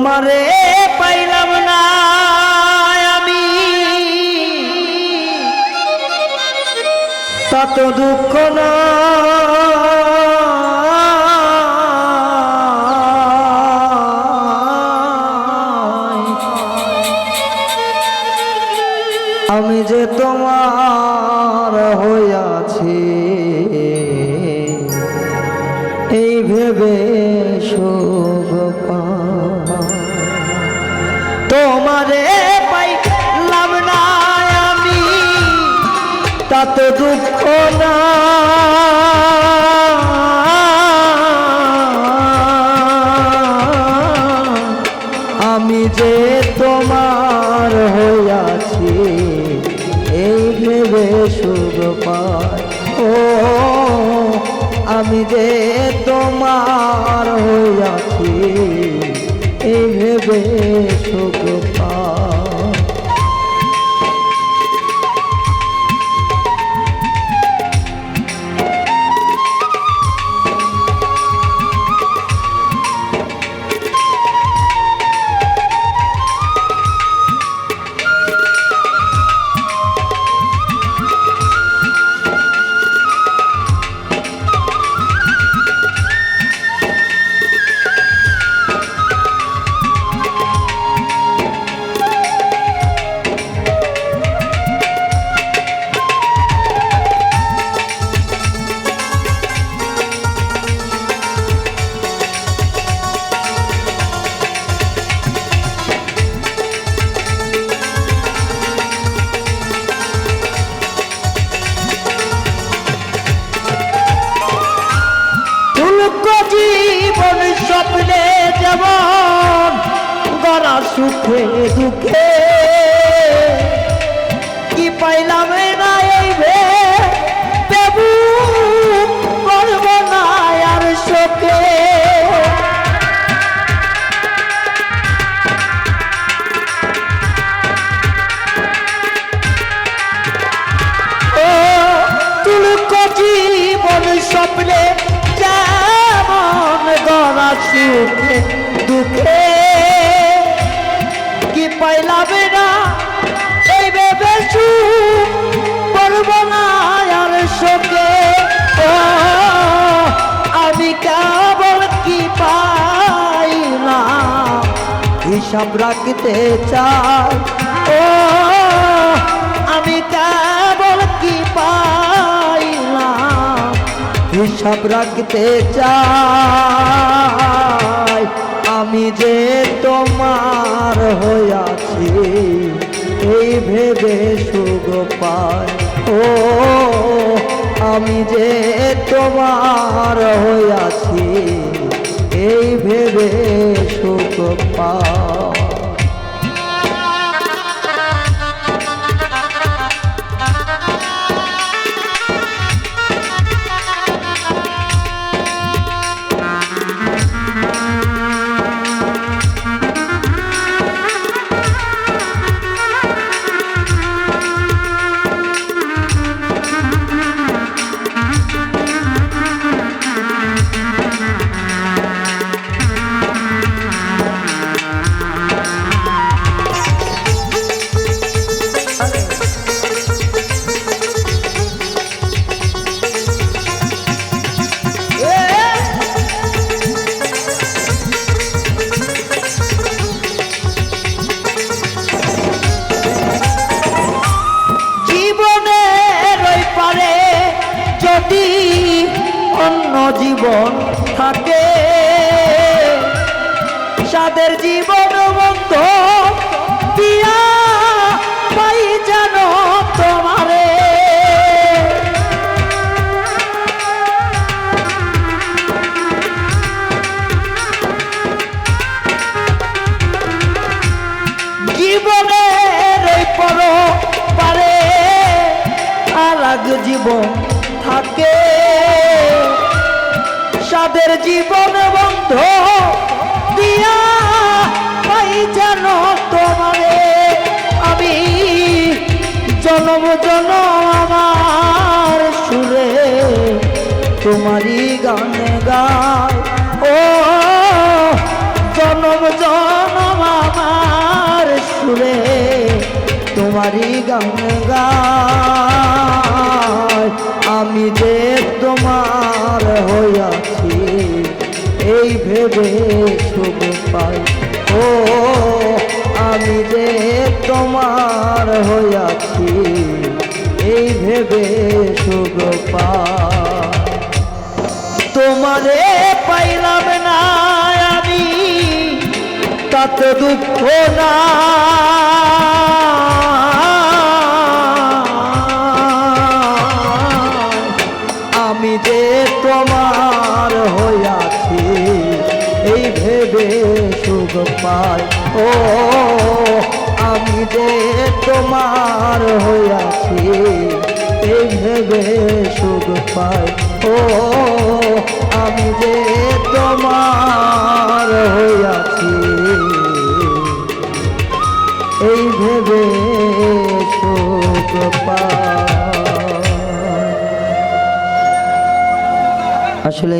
তোমারে পাইলাম না আমি। তত দুঃখ না। আমি যে তোমার তাত দুঃখ না আমি যে তোমার হইয়াছি, এই ভেবে সুখ পাই। ও, আমি যে তোমার সুখে দুঃখে। কি পাইলাম না এই ভে দেবু করব না আর শোকে। জীবন স্বপ্নে যেমন গড়া সুখে দুঃখে। পাইলাম না। এই ভেবে সুখ করব না আর শোকে। আমি কেবল কি পাই না? হিসাব রাখতে চাই। ও আমি কেবল কি পাই না? হিসাব রাখতে চাই। তোমার হইয়াছি এই ভেবে সুখ পাই জীবন থাকে। সাদের জীবন বন্ধ পাই যেন তোমারে। জীবনের পর জীবন থাকে। তাদের জীবন বন্ধ দিয়া যেন তোমারে আমি জনম জন আমার সুরে তোমারই গান গায় ও জনম জন আমার সুরে তোমারই গান গায় এই ভেবে শুভ পাই। ও, আমি যে তোমার হইয়াছি, এই ভেবে শুভ পাই। তোমারে পাইলাম না আমি, তাতে দুঃখ না পাই। ও, আমি যে তোমার হইয়াছি এই ভেবে সুখ পাই। ও, আমি যে তোমার হইয়াছি, এই ভেবে সুখ পাই। আসলে